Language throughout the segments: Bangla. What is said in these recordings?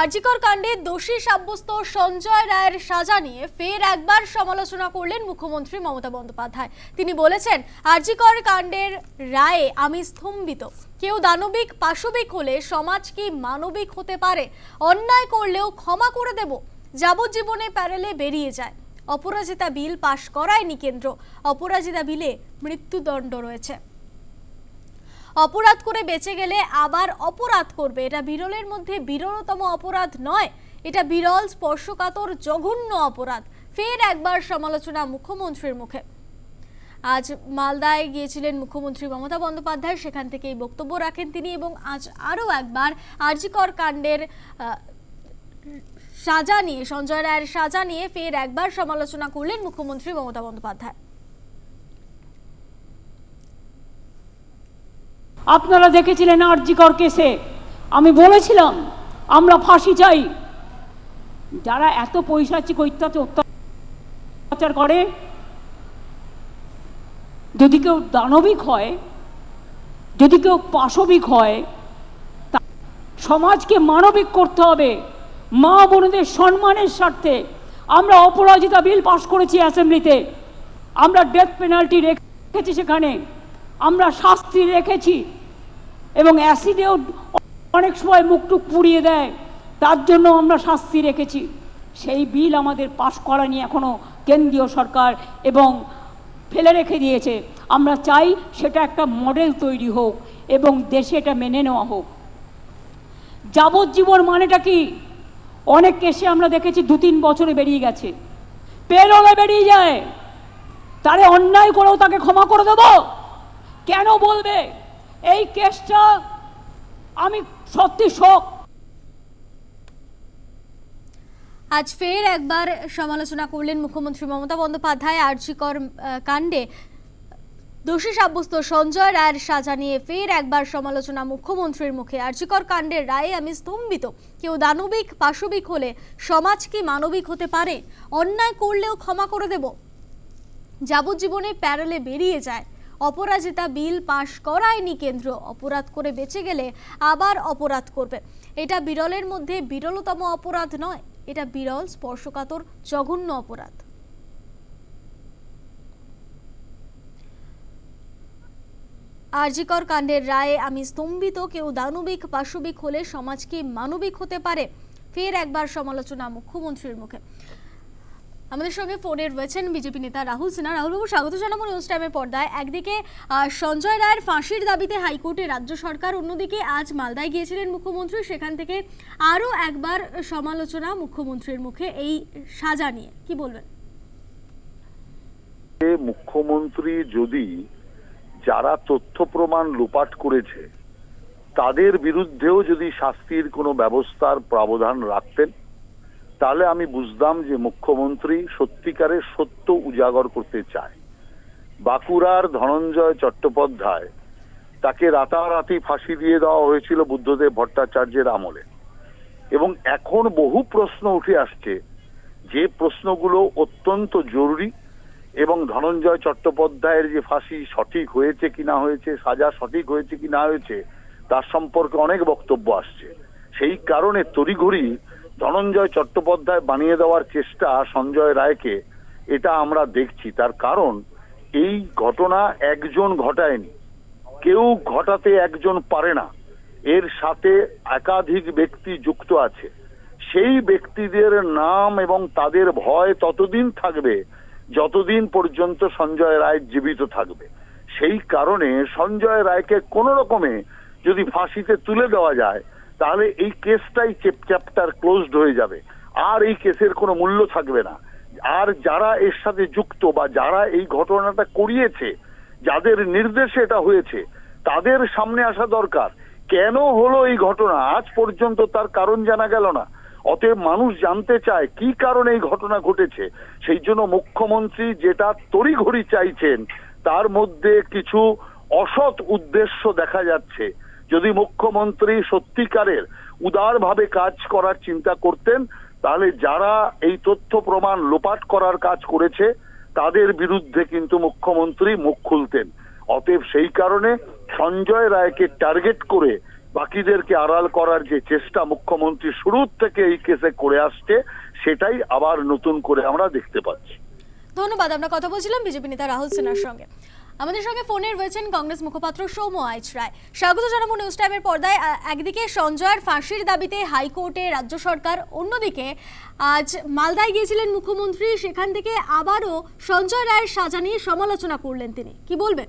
আরজিকর কাণ্ডে দোষী সাব্যস্ত সঞ্জয় রায়ের সাজা নিয়ে ফের একবার সমালোচনা করলেন মুখ্যমন্ত্রী মমতা বন্দ্যোপাধ্যায়। তিনি বলেছেন, আরজিকর কাণ্ডের রায়ে আমি স্তম্ভিত। কেউ দানবিক, পাশবিক হলে সমাজ কি মানবিক হতে পারে? অন্যায় করলেও ক্ষমা করে দেব? যাবজ্জীবনে প্যারেলে বেরিয়ে যায়। অপরাজিতা বিল পাশ করায়নি কেন্দ্র। অপরাজিতা বিলে মৃত্যুদণ্ড রয়েছে। অপরাধ করে বেঁচে গেলে আবার অপরাধ করবে। এটা বিরলের মধ্যে বিরলতম অপরাধ নয়। এটা বিরল, স্পর্শকাতর, জঘন্য অপরাধ। ফের একবার সমালোচনা মুখ্যমন্ত্রীর মুখে। আজ মালদায় গিয়েছিলেন মুখ্যমন্ত্রী মমতা বন্দ্যোপাধ্যায়। সেখান থেকে এই বক্তব্য রাখেন তিনি এবং আজ আরও একবার আরজিকর কাণ্ডের সাজা নিয়ে, সঞ্জয় রায়ের সাজা নিয়ে ফের একবার সমালোচনা করলেন মুখ্যমন্ত্রী মমতা বন্দ্যোপাধ্যায়। আপনারা দেখেছিলেন আরজিকর কেসে। আমি বলেছিলাম, আমরা ফাঁসি চাই। যারা এত পৈশাচিক অত্যাচার করে, যদি কেউ দানবিক হয়, যদি কেউ পাশবিক হয় সমাজকে মানবিক করতে হবে। মা বোনদের সম্মানের স্বার্থে আমরা অপরাজিতা বিল পাশ করেছি অ্যাসেম্বলিতে। আমরা ডেথ পেনাল্টি রেখেছি সেখানে। আমরা শাস্তি রেখেছি। এবং অ্যাসিডেও অনেক সময় মুখটুক পুড়িয়ে দেয়। তার জন্য আমরা শাস্তি রেখেছি। সেই বিল আমাদের পাশ করা নিয়ে এখনও কেন্দ্রীয় সরকার এবং ফেলে রেখে দিয়েছে। আমরা চাই সেটা একটা মডেল তৈরি হোক এবং দেশে এটা মেনে নেওয়া হোক। যাবজ্জীবন মানেটা কি? অনেক কেসে আমরা দেখেছি দু তিন বছরে বেরিয়ে গেছে। পেরোলে বেরিয়ে যায়। তারে অন্যায় করেও তাকে ক্ষমা করে দেব। কেন বলবে? এই কেসটা আমি সত্যি শোক। আজ ফের একবার সমালোচনা করলেন মুখ্যমন্ত্রী মমতা বন্দ্যোপাধ্যায় আর্যিকর কাণ্ডে। দোষী সাব্যস্ত সঞ্জয় রায়ের সাজা নিয়ে ফের একবার সমালোচনা মুখ্যমন্ত্রীর মুখে। আর্যিকর কাণ্ডের রায়ে আমি স্তম্ভিত। কেউ দানবিক, পাশবিক হলে সমাজ কি মানবিক হতে পারে? অন্যায় করলেও ক্ষমা করে দেব। যাবজ্জীবনে প্যারেলে বেরিয়ে যায়। অপরাজিতা বিল পাশ করায়নি কেন্দ্র। অপরাধ করে বেঁচে গেলে আবার অপরাধ করবে। এটা বিরলের মধ্যে বিরলতম অপরাধ নয়, এটা বিরল, স্পর্শকাতর, জঘন্য অপরাধ। আরজিকর কাণ্ডের রায়ে আমি স্তম্ভিত, কেউ দানবিক, পাশবিক হলে সমাজ কি মানবিক হতে পারে। ফের একবার সমালোচনা মুখ্যমন্ত্রীর মুখে। আমাদের সঙ্গে ফোনে রয়েছেন বিজেপি নেতা রাহুল সিনহা। রাহুলবাবু, স্বাগত জানাব নিউজ টাইমের পর্দায়। একদিকে সঞ্জয় রায়ের ফাঁসির দাবিতে হাইকোর্টে রাজ্য সরকার, অন্যদিকে আজ মালদায় গিয়েছিলেন মুখ্যমন্ত্রী। সেখান থেকে আরও একবার সমালোচনা মুখ্যমন্ত্রীর মুখে এই সাজা নিয়ে। কি বলবেন? মুখ্যমন্ত্রী যদি যারা তথ্য প্রমাণ লোপাট করেছে, তাদের বিরুদ্ধেও যদি শাস্তির কোনো ব্যবস্থার প্রাবধান রাখতেন তাহলে আমি বুঝতাম যে মুখ্যমন্ত্রী সত্যিকারের সত্য উজাগর করতে চায়। বাঁকুড়ার ধনঞ্জয় চট্টোপাধ্যায়, তাকে রাতারাতি ফাঁসি দিয়ে দেওয়া হয়েছিল বুদ্ধদেব ভট্টাচার্যের আমলে। এবং এখন বহু প্রশ্ন উঠে আসছে যে প্রশ্নগুলো অত্যন্ত জরুরি এবং ধনঞ্জয় চট্টোপাধ্যায়ের যে ফাঁসি সঠিক হয়েছে কি না হয়েছে, সাজা সঠিক হয়েছে কি না হয়েছে, তার সম্পর্কে অনেক বক্তব্য আসছে। সেই কারণে তড়িঘড়ি ধনঞ্জয় চট্টোপাধ্যায় বানিয়ে দেওয়ার চেষ্টা সঞ্জয় রায়কে, এটা আমরা দেখছি। তার কারণ, এই ঘটনা একজন ঘটায়নি। কেউ ঘটাতে একজন পারে না। এর সাথে একাধিক ব্যক্তি যুক্ত আছে। সেই ব্যক্তিদের নাম এবং তাদের ভয় ততদিন থাকবে, যতদিন পর্যন্ত সঞ্জয় রায় জীবিত থাকবে। সেই কারণে সঞ্জয় রায়কে কোন রকমে যদি ফাঁসিতে তুলে দেওয়া যায় তাহলে এই কেসটাই চ্যাপ্টার ক্লোজড হয়ে যাবে। আর এই কেসের কোনো মূল্য থাকবে না। আর যারা এর সাথে যুক্ত বা যারা এই ঘটনাটা করিয়েছে, যাদের নির্দেশে এটা হয়েছে, তাদের সামনে আসা দরকার। কেন হলো এই ঘটনা? আজ পর্যন্ত তার কারণ জানা গেল না। অতএব মানুষ জানতে চায় কি কারণে এই ঘটনা ঘটেছে। সেই জন্য মুখ্যমন্ত্রী যেটা তড়িঘড়ি চাইছেন, তার মধ্যে কিছু অসৎ উদ্দেশ্য দেখা যাচ্ছে। যদি মুখ্যমন্ত্রী সত্যিকারের উদারভাবে কাজ করার চিন্তা করতেন, তাহলে যারা এই তথ্য প্রমাণ লোপাট করার কাজ করেছে, তাদের বিরুদ্ধে কিন্তু মুখ্যমন্ত্রী মুখ খুলতেন। অতএব সেই কারণে সঞ্জয় রায়কে টার্গেট করে বাকিদেরকে আড়াল করার যে চেষ্টা মুখ্যমন্ত্রী শুরুর থেকে এই কেসে করে আসছে, সেটাই আবার নতুন করে আমরা দেখতে পাচ্ছি। ধন্যবাদ, আমরা কথা বলছিলাম বিজেপি নেতা রাহুল সিনহার সঙ্গে। আমাদের সঙ্গে ফোনে রয়েছেন কংগ্রেস মুখপাত্র সৌম্য আইচ রায়। স্বাগত জানাব নিউজ টাইমের পর্দায়। একদিকে সঞ্জয়ের ফাঁসির দাবিতে হাইকোর্টে রাজ্য সরকার, অন্যদিকে আজ মালদায় গিয়েছিলেন মুখ্যমন্ত্রী, সেখান থেকে আবারও সঞ্জয় রায়ের সাজা নিয়ে সমালোচনা করলেন তিনি। কি বলবেন?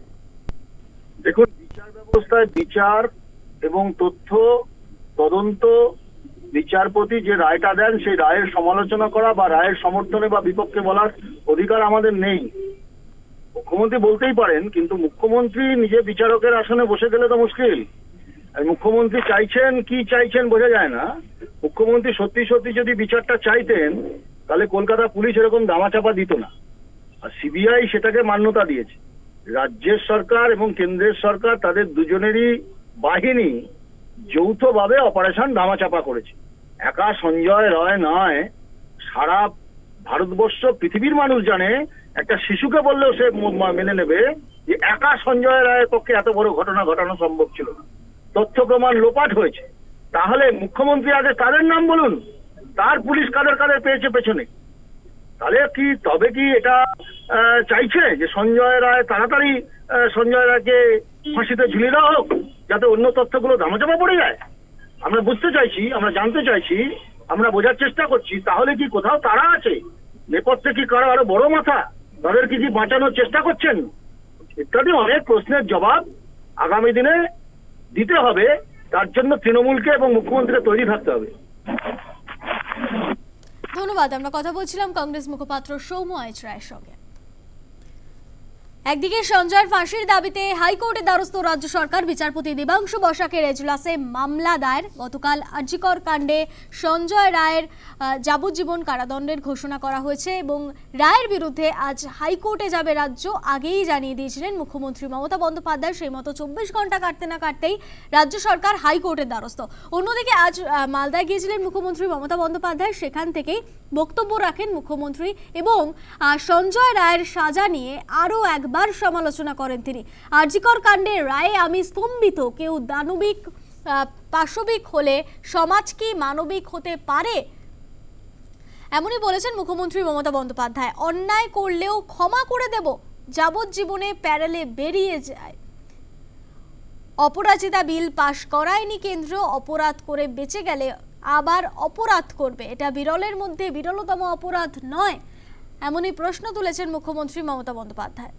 দেখুন, বিচার ব্যবস্থায় বিচার এবং তথ্য, তদন্ত, বিচারপতি যে রায়টা দেন, সেই রায়ের সমালোচনা করা বা রায়ের সমর্থনে বা বিপক্ষে বলার অধিকার আমাদের নেই। মুখ্যমন্ত্রী বলতেই পারেন, কিন্তু মুখ্যমন্ত্রী নিজে বিচারকের আসনে বসে গেলে তো মুশকিল। মুখ্যমন্ত্রী চাইছেন কি চাইছেন বোঝা যায় না। মুখ্যমন্ত্রী সত্যি সত্যি যদি বিচারটা চাইতেন, তাহলে কলকাতা পুলিশ এরকম দামাচাপা দিত না। আর সিবিআই সেটাকে মান্যতা দিয়েছে। রাজ্যের সরকার এবং কেন্দ্রের সরকার তাদের দুজনেরই বাহিনী যৌথভাবে অপারেশন ধামাচাপা করেছে। একা সঞ্জয় রয় নয়, সারা ভারতবর্ষ পৃথিবীর মানুষ জানে একটা শিশুকে বললেও সে মেনে নেবে যে একা সঞ্জয় রায়ের পক্ষে এত বড় ঘটনা ঘটানো সম্ভব ছিল না। তথ্য প্রমাণ লোপাট হয়েছে। তাহলে মুখ্যমন্ত্রী আগে তাদের নাম বলুন? তার পুলিশ কাদের কাদের পেয়েছে পেছনে? তাহলে কি, তবে কি এটা চাইছে যে সঞ্জয় রায় তাড়াতাড়ি সঞ্জয় রায়কে ফাঁসিতে ঝুলিয়ে দেওয়া হোক, যাতে অন্য তথ্যগুলো ধামাচাপা পড়ে যায়? আমরা বুঝতে চাইছি, আমরা জানতে চাইছি, আমরা বোঝার চেষ্টা করছি, তাহলে কি কোথাও তারা আছে? নেপথ্যে কি কারও আরও বড় মাথা? কি কি বাঁচানোর চেষ্টা করছেন? ইত্যাদি অনেক প্রশ্নের জবাব আগামী দিনে দিতে হবে। তার জন্য তৃণমূলকে এবং মুখ্যমন্ত্রীকে তৈরি থাকতে হবে। ধন্যবাদ, আমরা কথা বলছিলাম কংগ্রেস মুখপাত্র সৌম্য আইচ রায়ের সঙ্গে। একদিকে সঞ্জয়ের ফাঁসির দাবিতে হাইকোর্টের দ্বারস্থ রাজ্য সরকার বিচারপতি দেবাংশু বসাকের এজলাসে মামলা দায়ের। গতকাল আর্জিকর কাণ্ডে সঞ্জয় রায়ের যাবজ্জীবন কারাদণ্ডের ঘোষণা করা হয়েছে এবং রায়ের বিরুদ্ধে আজ হাইকোর্টে যাবে রাজ্য, আগেই জানিয়ে দিয়েছিলেন মুখ্যমন্ত্রী মমতা বন্দ্যোপাধ্যায়। সেই মতো চব্বিশ ঘণ্টা কাটতে না কাটতেই রাজ্য সরকার হাইকোর্টের দ্বারস্থ। অন্যদিকে আজ মালদায় গিয়েছিলেন মুখ্যমন্ত্রী মমতা বন্দ্যোপাধ্যায়। সেখান থেকেই বক্তব্য রাখেন মুখ্যমন্ত্রী এবং সঞ্জয় রায়ের সাজা নিয়ে আরও একবার সমালোচনা করেন তিনি। আরজিকর কাণ্ডের রায়ে আমি স্তম্ভিত। কেউ দানবিক পাশবিক হলে সমাজ কি মানবিক হতে পারে? এমনই বলেছেন মুখ্যমন্ত্রী মমতা বন্দ্যোপাধ্যায়। অন্যায় করলেও ক্ষমা করে দেব, যাবজ্জীবনে প্যারেলে বেরিয়ে যায়। অপরাজিতা বিল পাশ করায়নি কেন্দ্র, অপরাধ করে বেঁচে গেলে আবার অপরাধ করবে। এটা বিরলের মধ্যে বিরলতম অপরাধ নয়, এমনই প্রশ্ন তুলেছেন মুখ্যমন্ত্রী মমতা বন্দ্যোপাধ্যায়।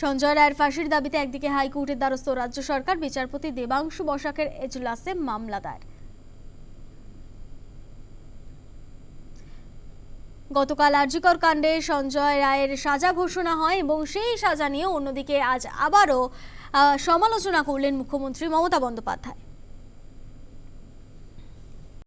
সঞ্জয় রায়ের ফাঁসির দাবিতে একদিকে হাইকোর্টের দ্বারস্থ রাজ্য সরকার, বিচারপতি দেবাংশু বসাকের এজলাসে মামলা দায়ের। গতকাল আর্যিকর কাণ্ডে সঞ্জয় রায়ের সাজা ঘোষণা হয় এবং সেই সাজা নিয়ে অন্যদিকে আজ আবারও সমালোচনা করলেন মুখ্যমন্ত্রী মমতা বন্দ্যোপাধ্যায়।